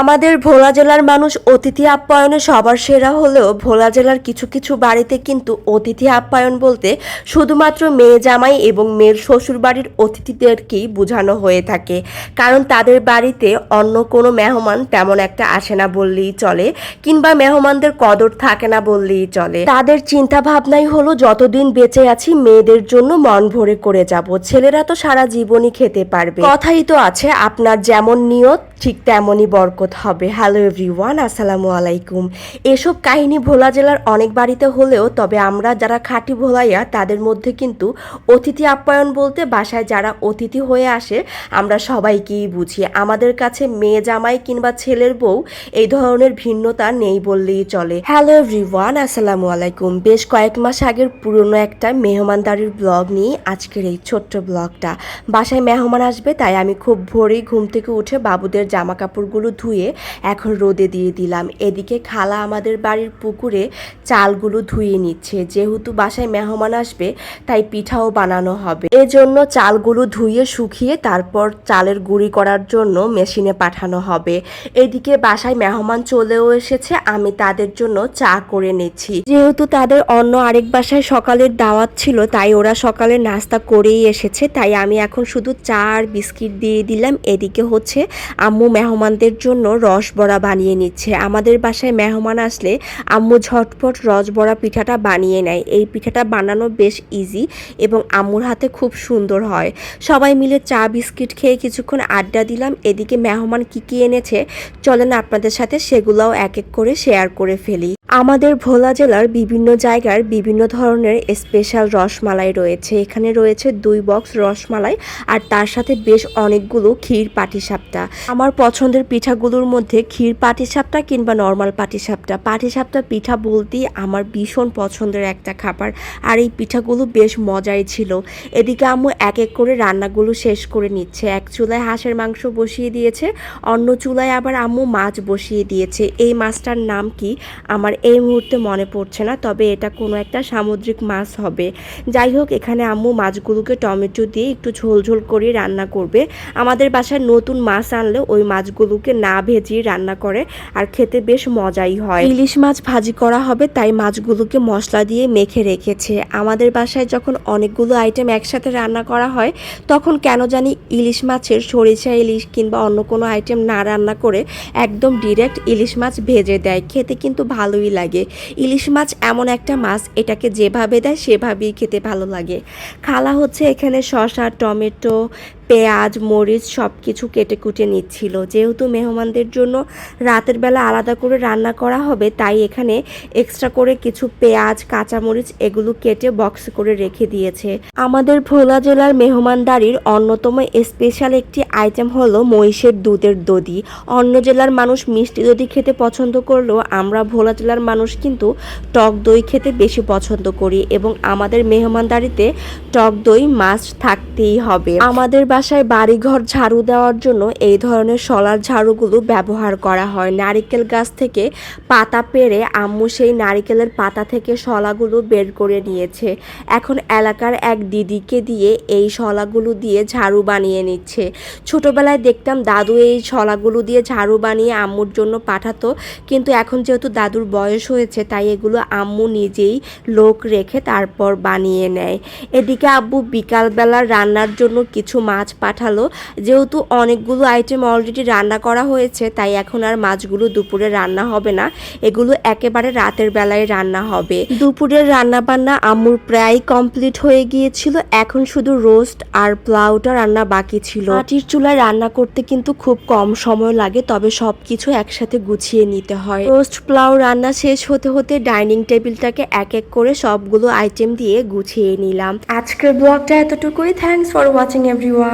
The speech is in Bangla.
আমাদের ভোলা জেলার মানুষ অতিথি আপ্যায়নে সবার সেরা হলেও ভোলা জেলার কিছু কিছু বাড়িতে কিন্তু অতিথি আপ্যায়ন বলতে শুধুমাত্র মেয়ে জামাই এবং মেয়ের শ্বশুর বাড়ির অতিথিদেরকেই বোঝানো হয়ে থাকে। কারণ তাদের বাড়িতে অন্য কোনো মেহমান তেমন একটা আসে না বললেই চলে, কিংবা মেহমানদের কদর থাকে না বললেই চলে। তাদের চিন্তা ভাবনাই হলো, যতদিন বেঁচে আছি, মেয়েদের জন্য মন ভরে করে যাব। ছেলেরা তো সারা জীবনই খেতে পারবে। কথাই তো আছে, আপনার যেমন নিয়ত ঠিক তেমনই বরকত হবে। হ্যালো এভরিওয়ান আসসালামু আলাইকুম। এসব কাহিনী ভোলা জেলার অনেক বাড়িতে হলেও তবে আমরা যারা খাঁটি ভোলাইয়া, তাদের মধ্যে কিন্তু অতিথি আপ্যায়ন বলতে বাসায় যারা অতিথি হয়ে আসে, আমরা সবাইকেই বুঝি। আমাদের কাছে মেয়ে জামাই কিংবা ছেলের বউ এই ধরনের ভিন্নতা নেই বললেই চলে। হ্যালো এভরিওয়ান আসসালামু আলাইকুম। বেশ কয়েক মাস আগের পুরনো একটা মেহমানদারির ব্লগ নিয়ে আজকের এই ছোট্ট ব্লগটা। বাসায় মেহমান আসবে, তাই আমি খুব ভোরেই ঘুম থেকে উঠে বাবুদের জামা কাপড়গুলো ধুয়ে এখন রোদে দিয়ে দিলাম। এদিকে খালা আমাদের বাড়ির পুকুরে চালগুলো ধুয়ে নিচ্ছে। যেহেতু বাসায় মেহমান আসবে, তাই পিঠাও বানানো হবে। এজন্য চালগুলো ধুয়ে, শুকিয়ে তারপর চালের গুঁড়ি করার জন্য মেশিনে পাঠানো হবে। এদিকে বাসায় মেহমান চলেও এসেছে, আমি তাদের জন্য চা করে নিচ্ছি। যেহেতু তাদের অন্য আরেক বাসায় সকালের দাওয়াত ছিল, তাই ওরা সকালে নাস্তা করেই এসেছে। তাই আমি এখন শুধু চা আর বিস্কিট দিয়ে দিলাম। এদিকে হচ্ছে আম্মু মেহমানদের জন্য রসবড়া বানিয়ে নিচ্ছে। আমাদের বাসায় মেহমান আসলে আম্মু ঝটপট রসবড়া পিঠাটা বানিয়ে নেয়। এই পিঠাটা বানানো বেশ ইজি এবং আম্মুর হাতে খুব সুন্দর হয়। সবাই মিলে চা, বিস্কিট খেয়ে কিছুক্ষণ আড্ডা দিলাম। এদিকে মেহমান কী কী এনেছে, চলেন আপনাদের সাথে সেগুলোও এক এক করে শেয়ার করে ফেলি। আমাদের ভোলা জেলার বিভিন্ন জায়গার বিভিন্ন ধরনের স্পেশাল রসমালাই রয়েছে। এখানে রয়েছে দুই বক্স রসমালাই আর তার সাথে বেশ অনেকগুলো ক্ষীর পাটিসাপটা। আমার পছন্দের পিঠাগুলোর মধ্যে ক্ষীর পাটিসাপটা কিংবা নর্মাল পাটিসাপটা। পাটিসাপটা পিঠা বলতেই আমার ভীষণ পছন্দের একটা খাবার আর এই পিঠাগুলো বেশ মজাই ছিল। এদিকে আম্মু এক এক করে রান্নাগুলো শেষ করে নিচ্ছে। এক চুলায় হাঁসের মাংস বসিয়ে দিয়েছে, অন্য চুলায় আবার আম্মু মাছ বসিয়ে দিয়েছে। এই মাছটার নাম কি আমার এই মুহূর্তে মনে পড়ছে না, তবে এটা কোনো একটা সামুদ্রিক মাছ হবে। যাই হোক, এখানে আম্মু মাছগুলোকে টমেটো দিয়ে একটু ঝোল ঝোল করে রান্না করবে। আমাদের বাসায় নতুন মাছ আনলে ওই মাছগুলোকে না ভেজিয়ে রান্না করে আর খেতে বেশ মজাই হয়। ইলিশ মাছ ভাজি করা হবে, তাই মাছগুলোকে মশলা দিয়ে মেখে রেখেছে। আমাদের বাসায় যখন অনেকগুলো আইটেম একসাথে রান্না করা হয়, তখন কেন জানি ইলিশ মাছের সরিষা ইলিশ কিংবা অন্য কোনো আইটেম না রান্না করে একদম ডিরেক্ট ইলিশ মাছ ভেজে দেয়। খেতে কিন্তু ভালোই লাগে। ইলিশ মাছ এমন একটা মাছ, এটাকে যেভাবে দেয় সেভাবেই খেতে ভালো লাগে। খালা হচ্ছে এখানে শসা, টমেটো পেঁয়াজ, মরিচ সব কিছু কেটে কুটে নিচ্ছিল। যেহেতু মেহমানদের জন্য রাতের বেলা আলাদা করে রান্না করা হবে, তাই এখানে এক্সট্রা করে কিছু পেঁয়াজ, কাঁচামরিচ এগুলো কেটে বক্স করে রেখে দিয়েছে। আমাদের ভোলা জেলার মেহমানদারির অন্যতম স্পেশাল একটি আইটেম হলো মহিষের দুধের দধি। অন্য জেলার মানুষ মিষ্টি দধি খেতে পছন্দ করলেও আমরা ভোলা জেলার মানুষ কিন্তু টক দই খেতে বেশি পছন্দ করি এবং আমাদের মেহমানদারিতে টক দই মাছ থাকতেই হবে। আমাদের বাসায় বাড়িঘর ঝাড়ু দেওয়ার জন্য এই ধরনের সলার ঝাড়ুগুলো ব্যবহার করা হয়। নারিকেল গাছ থেকে পাতা পেরে আম্মু সেই নারিকেলের পাতা থেকে শলাগুলো বের করে নিয়েছে। এখন এলাকার এক দিদিকে দিয়ে এই শলাগুলো দিয়ে ঝাড়ু বানিয়ে নিচ্ছে। ছোটবেলায় দেখতাম দাদু এই শলাগুলো দিয়ে ঝাড়ু বানিয়ে আম্মুর জন্য পাঠাতো। কিন্তু এখন যেহেতু দাদুর বয়স হয়েছে, তাই এগুলো আম্মু নিজেই লোক রেখে তারপর বানিয়ে নেয়। এদিকে আব্বু বিকালবেলা রান্নার জন্য কিছু মাছ পাঠালো। যেহেতু অনেকগুলো আইটেম অলরেডি রান্না করা হয়েছে, তাই এখন আর মাছগুলো দুপুরে রান্না হবে না। এগুলো একেবারে রাতের বেলায় রান্না হবে। দুপুরের রান্না বান্না আম্মুর প্রায় কমপ্লিট হয়ে গিয়েছিল। এখন শুধু রোস্ট আর প্লাউটা রান্না বাকি ছিল। মাটির চুলায় রান্না করতে কিন্তু খুব কম সময় লাগে, তবে সবকিছু একসাথে গুছিয়ে নিতে হয়। রোস্ট প্লাউ রান্না শেষ হতে হতে ডাইনিং টেবিলটাকে এক এক করে সবগুলো আইটেম দিয়ে গুছিয়ে নিলাম। আজকের ব্লগটা এতটুকুই। Thanks for watching everyone